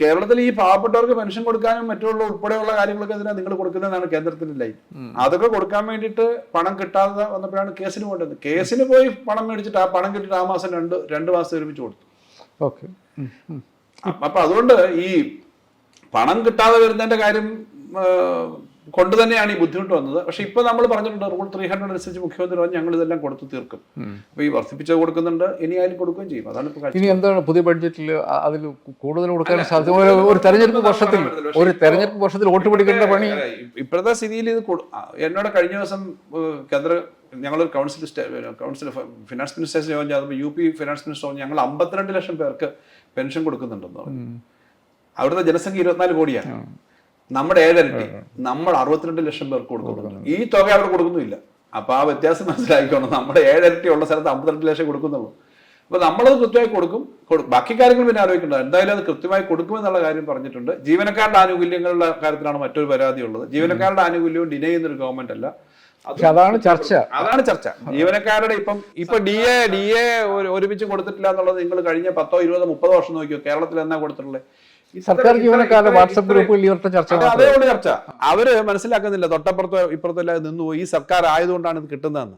കേരളത്തിൽ ഈ പാവപ്പെട്ടവർക്ക് പെൻഷൻ കൊടുക്കാനും മറ്റുള്ള ഉൾപ്പെടെയുള്ള കാര്യങ്ങളൊക്കെ എന്തിനാ നിങ്ങൾ കൊടുക്കുന്നതാണ് കേന്ദ്രത്തിന്റെ ലൈൻ. അതൊക്കെ കൊടുക്കാൻ വേണ്ടിയിട്ട് പണം കിട്ടാതെ വന്നപ്പോഴാണ് കേസിന് പോകേണ്ടത്. കേസിന് പോയി പണം മേടിച്ചിട്ട് ആ പണം കിട്ടിട്ട് ആ മാസം രണ്ട് രണ്ട് മാസം ഒരുമിച്ച് കൊടുത്തു. ഓക്കെ. അപ്പൊ അതുകൊണ്ട് ഈ പണം കിട്ടാതെ വരുന്നതിന്റെ കാര്യം കൊണ്ട് തന്നെയാണ് ഈ ബുദ്ധിമുട്ട് വന്നത്. പക്ഷെ ഇപ്പൊ നമ്മൾ പറഞ്ഞിട്ടുണ്ട് റൂൾ ത്രീ ഹൺഡ്രഡ് അനുസരിച്ച് മുഖ്യമന്ത്രി പറഞ്ഞു ഞങ്ങൾ ഇതെല്ലാം കൊടുത്തു തീർക്കും. അപ്പൊ ഈ വർദ്ധിപ്പിച്ചത് കൊടുക്കുന്നുണ്ട് ഇനി ആയാലും കൊടുക്കുകയും ചെയ്യും. അതാണ് ഇപ്പൊ ഇനി എന്താണ് പുതിയ ബഡ്ജറ്റിൽ അതിൽ കൂടുതൽ കൊടുക്കാൻ സാധ്യത? ഒരു- തെരഞ്ഞെടുപ്പ് വർഷത്തിൽ ഒരു തെരഞ്ഞെടുപ്പ് വർഷത്തിൽ വോട്ട് പിടിക്കേണ്ട പണി? ഇപ്പോഴത്തെ സ്ഥിതിയിൽ ഇത് എന്നോട് കഴിഞ്ഞ ദിവസം കേന്ദ്ര ഞങ്ങളൊരു council council finance ministers join ചെയ്തപ്പോൾ യു പി ഫിനാൻസ് മിനിസ്റ്റർ ഞങ്ങൾ അമ്പത്തിരണ്ട് ലക്ഷം പേർക്ക് പെൻഷൻ കൊടുക്കുന്നുണ്ടെന്ന് അവിടുത്തെ ജനസംഖ്യ ഇരുപത്തിനാല് കോടിയാണ്. നമ്മുടെ ഏഴരട്ടി നമ്മൾ അറുപത്തിരണ്ട് ലക്ഷം പേർക്ക് കൊടുക്കുന്നുണ്ട്. ഈ തുക അവർ കൊടുക്കുന്നില്ല അപ്പൊ ആ വ്യത്യാസം മനസ്സിലാക്കിക്കോണം. നമ്മുടെ ഏഴരട്ടി ഉള്ള സ്ഥലത്ത് അമ്പത്തിരണ്ട് ലക്ഷം കൊടുക്കുന്നുള്ളൂ. അപ്പൊ നമ്മളത് കൃത്യമായി കൊടുക്കും. ബാക്കി കാര്യങ്ങൾ പിന്നെ ആലോചിക്കേണ്ട എന്തായാലും അത് കൃത്യമായി കൊടുക്കുമെന്നുള്ള കാര്യം പറഞ്ഞിട്ടുണ്ട്. ജീവനക്കാരുടെ ആനുകൂല്യങ്ങളുടെ കാര്യത്തിലാണ് മറ്റൊരു പരാതി ഉള്ളത് ജീവനക്കാരുടെ ആനുകൂല്യവും ഡിനേ ചെയ്യുന്ന ഒരു ഗവൺമെന്റ് അല്ല അതാണ് ചർച്ച. അതാണ് ചർച്ച. ജീവനക്കാരുടെ ഇപ്പം ഇപ്പൊ ഡി എ ഡി എ ഒരുമിച്ച് കൊടുത്തിട്ടില്ല എന്നുള്ളത് നിങ്ങൾ കഴിഞ്ഞ പത്തോ ഇരുപതോ മുപ്പതോ വർഷം നോക്കിയോ? കേരളത്തിൽ എന്നാ കൊടുത്തിട്ടുള്ളത് ഇത്ര- സർക്കാർ ജീവനക്കാരുടെ വാട്സപ്പ് ഗ്രൂപ്പുകളിൽ ഇവരുടെ ചർച്ച അതെ, ചർച്ച. അവർ മനസ്സിലാക്കുന്നില്ല തൊട്ടപ്പുറത്തോ ഇപ്പുറത്തോ നിന്നുപോയി നിന്നു പോയി ഈ സർക്കാർ ആയതുകൊണ്ടാണ് ഇത് കിട്ടുന്നതെന്ന്.